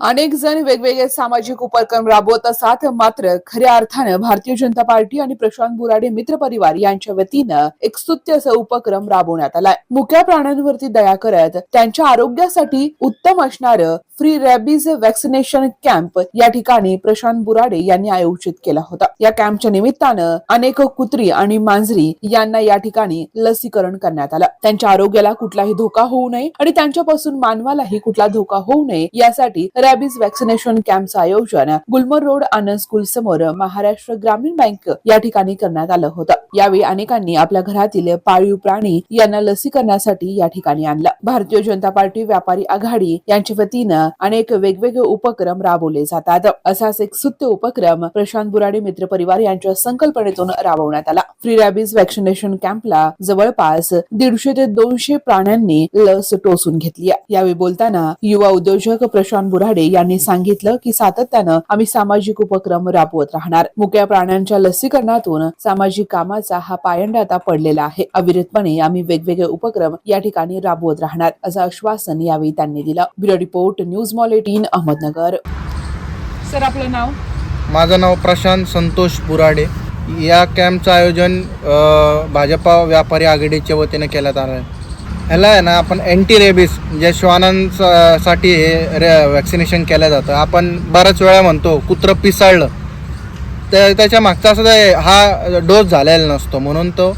अनेक जण वेगवेगळे सामाजिक उपक्रम राबवत असतात. मात्र खऱ्या अर्थानं भारतीय जनता पार्टी आणि प्रशांत बुराडे मित्र परिवार यांच्या वतीनं एक स्तुत्य असा उपक्रम राबवण्यात आलाय. मुक्या प्राण्यांवरती दया करत त्यांच्या आरोग्यासाठी उत्तम असणारं फ्री रॅबीज वॅक्सिनेशन कॅम्प या ठिकाणी प्रशांत बुराडे यांनी आयोजित केला होता. या कॅम्पच्या निमित्तानं अनेक कुत्री आणि मांजरी यांना या ठिकाणी लसीकरण करण्यात आलं. त्यांच्या आरोग्याला कुठलाही धोका होऊ नये आणि त्यांच्यापासून मानवालाही कुठला धोका होऊ नये यासाठी रॅबीज वॅक्सिनेशन कॅम्पचं आयोजन गुलमर रोड आनंद स्कूल समोर महाराष्ट्र ग्रामीण बँक या ठिकाणी करण्यात आलं होतं. यावेळी अनेकांनी आपल्या घरातील पाळीव प्राणी यांना लसीकरणासाठी या ठिकाणी आणलं. भारतीय जनता पार्टी व्यापारी आघाडी यांच्या वतीनं अनेक वेगवेगळे उपक्रम राबवले जातात. असाच एक सुत्य उपक्रम प्रशांत बुराडे मित्र परिवार यांच्या संकल्पनेतून राबवण्यात आला. फ्री रॅबीज वॅक्सिनेशन कॅम्पला जवळपास दीडशे ते दोनशे प्राण्यांनी लस टोचून घेतली यावेळी बोलताना युवा उद्योजक प्रशांत बुराडे यांनी सांगितलं की सातत्यानं आम्ही सामाजिक उपक्रम राबवत राहणार. मुक्या प्राण्यांच्या लसीकरणातून सामाजिक कामाचा हा पायंडा आता पडलेला आहे. अविरतपणे आम्ही वेगवेगळे उपक्रम या ठिकाणी राबवत राहणार असं आश्वासन यावेळी त्यांनी दिलं. Bureau report news mall eighteen Ahmednagar. Sir आपलं नाव? माझं नाव प्रशांत संतोष बुराडे. या कॅम्पचं आयोजन भाजपा व्यापारी आघाडीच्या वतीने केल्यात आलं आहे. ह्याला आहे ना आपण अँटी रेबीज जे श्वानांसाठी हे रे वॅक्सिनेशन केलं जातं. आपण बऱ्याच वेळा म्हणतो कुत्रं पिसाळलं. तर त्याच्या मागचा सुद्धा हा डोस झालेला नसतो. म्हणून तो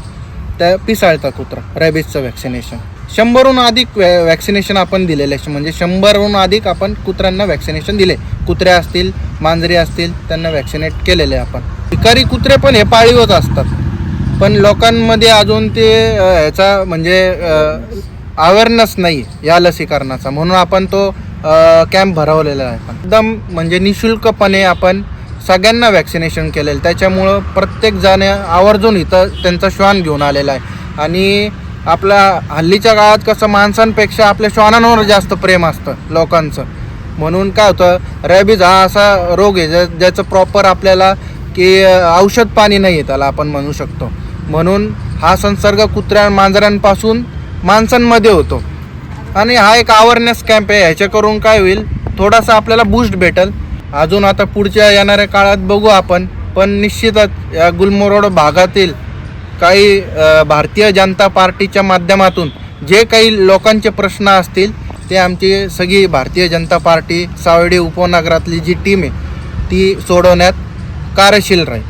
त्या पिसाळतं कुत्रं रेबीजचं वॅक्सिनेशन शंभरहून अधिक वॅ वॅक्सिनेशन आपण दिलेले म्हणजे शंभरहून अधिक आपण कुत्र्यांना वॅक्सिनेशन दिले. कुत्र्या असतील मांजरी असतील त्यांना वॅक्सिनेट केलेले आपण. शिकारी कुत्रे पण हे पाळीवच असतात. पण लोकांमध्ये अजून ते ह्याचा म्हणजे अवेअरनेस नाही या लसीकरणाचा. म्हणून आपण तो कॅम्प भरवलेला आहे. एकदम म्हणजे निशुल्कपणे आपण सगळ्यांना वॅक्सिनेशन केलेलं. त्याच्यामुळं प्रत्येक जण आवर्जून इथं त्यांचा श्वान घेऊन आलेला आहे. आणि आपल्या हल्लीच्या काळात कसं माणसांपेक्षा आपल्या श्वानांवर जास्त प्रेम असतं लोकांचं. म्हणून काय होतं रॅबीज हा असा रोग आहे ज्या ज्याचं प्रॉपर आपल्याला की औषध पाणी नाही आहे त्याला आपण म्हणू शकतो. म्हणून हा संसर्ग कुत्र्या मांजरांपासून माणसांमध्ये होतो. आणि हा एक अवेअरनेस कॅम्प आहे. ह्याच्या करून काय होईल? थोडासा आपल्याला बूस्ट भेटेल. अजून आता पुढच्या येणाऱ्या काळात बघू आपण. पण निश्चितच या गुलमोरोड भागातील काही भारतीय जनता पार्टीच्या माध्यमातून जे काही लोकांचे प्रश्न असतील ते आमची सगळी भारतीय जनता पार्टी सावडी उपनगरातली जी टीम आहे ती सोडवण्यात कार्यशील राहील.